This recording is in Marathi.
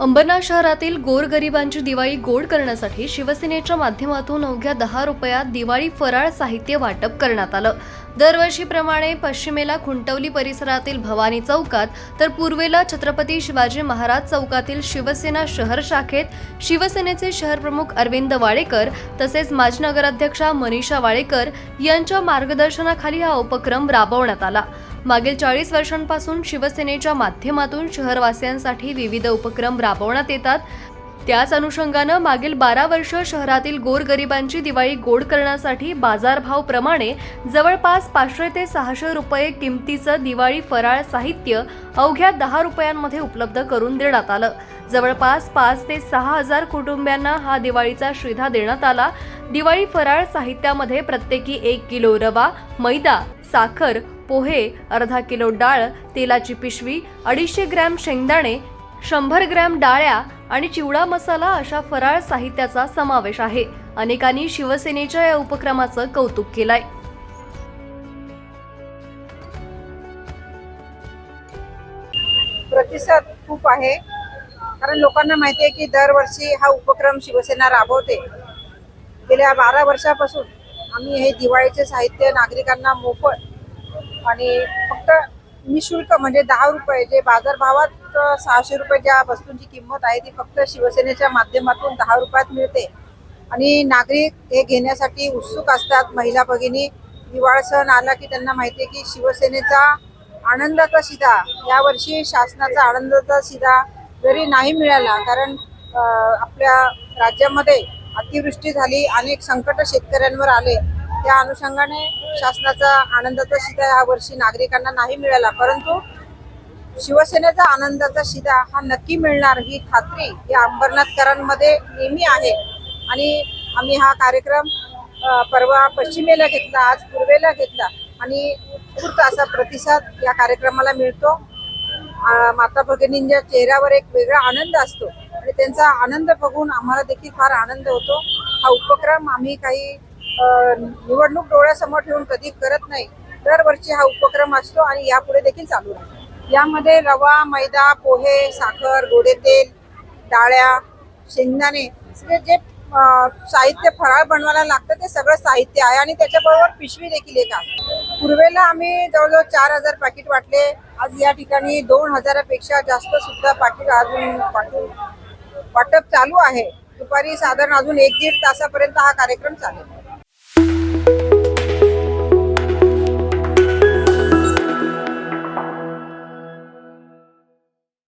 अंबरनाथ शहरातील गोरगरिबांची दिवाळी गोड करण्यासाठी शिवसेनेच्या माध्यमातून अवघ्या दहा रुपयात दिवाळी फराळ साहित्य वाटप करण्यात आलं. दरवर्षीप्रमाणे पश्चिमेला खुंटवली परिसरातील भवानी चौकात तर पूर्वेला छत्रपती शिवाजी महाराज चौकातील शिवसेना शहर शाखेत शिवसेनेचे शहरप्रमुख अरविंद वाडेकर तसेच माजी नगराध्यक्षा मनीषा वाडेकर यांच्या मार्गदर्शनाखाली हा उपक्रम राबवण्यात आला. मागील चाळीस वर्षांपासून शिवसेनेच्या माध्यमातून शहरवासियांसाठी विविध उपक्रम राबवण्यात येतात. त्याच अनुषंगानं मागील बारा वर्ष शहरातील गोरगरिबांची दिवाळी गोड करण्यासाठी बाजारभावप्रमाणे जवळपास पाचशे ते सहाशे रुपये किमतीचं दिवाळी फराळ साहित्य अवघ्या दहा रुपयांमध्ये उपलब्ध करून देण्यात आलं. जवळपास पाच ते सहा हजार कुटुंबियांना हा दिवाळीचा श्रीधा देण्यात आला. दिवाळी फराळ साहित्यामध्ये प्रत्येकी एक किलो रवा मैदा साखर पोहे अर्धा किलो डाळ तेलाची पिशवी अडीचशे ग्रॅम शेंगदाणे शंभर ग्रॅम डाळ्या आणि चिवडा मसाला अशा फराळ साहित्याचा समावेश आहे. अनेकांनी शिवसेनेच्या या उपक्रमाचं कौतुक केलंय. प्रतिसाद खूप आहे. कारण लोकांना माहिती आहे की दरवर्षी हा उपक्रम शिवसेना राबवते. गेल्या बारा वर्षापासून आम्ही हे दिवाळीचे साहित्य नागरिकांना मोफत आणि फक्त निशुल्क म्हणजे दहा रुपये जे बाजारभावात सहाशे रुपये ज्या वस्तूंची किंमत आहे ती फक्त शिवसेनेच्या माध्यमातून दहा रुपयात मिळते. आणि नागरिक हे घेण्यासाठी उत्सुक असतात. महिला भगिनी दिवाळ सण आला की त्यांना माहिती आहे की शिवसेनेचा आनंदाचा शिधा यावर्षी शासनाचा आनंदाचा शिधा जरी नाही मिळाला कारण आपल्या राज्यामध्ये अतिवृष्टी झाली अनेक संकट शेतकऱ्यांवर आले. त्या अनुषंगाने शासनाचा आनंदाचा शिधा यावर्षी नागरिकांना नाही मिळाला परंतु शिवसेनेचा आनंदाचा शिधा हा नक्की मिळणार ही खात्री या अंबरनाथकरांमध्ये नेहमी आहे. आणि आम्ही हा कार्यक्रम परवा पश्चिमेला घेतला आज पूर्वेला घेतला आणि उत्स्फूर्त असा प्रतिसाद या कार्यक्रमाला मिळतो. माता भगिनींच्या चेहऱ्यावर एक वेगळा आनंद असतो आणि त्यांचा आनंद बघून आम्हाला देखील फार आनंद होतो. हा उपक्रम आम्ही काही निवडणूक डोळ्यासमोर ठेवून कधी करत नाही दरवर्षी हा उपक्रम असतो आणि यापुढे देखील चालू राहतो यामध्ये रवा मैदा पोहे साखर गोडे तेल डाळ्या शेंगदाणे जे साहित्य फराळ बनवायला लागतं ते सगळं साहित्य आहे आणि त्याच्याबरोबर पिशवी देखील एक आहे. पूर्वेला आम्ही जवळजवळ चार हजार पॅकेट वाटले आज या ठिकाणी दोन हजारापेक्षा जास्त सुद्धा पाकिट अजून वाटून वाटप चालू आहे. दुपारी साधारण अजून एक दीड तासापर्यंत हा कार्यक्रम चालेल.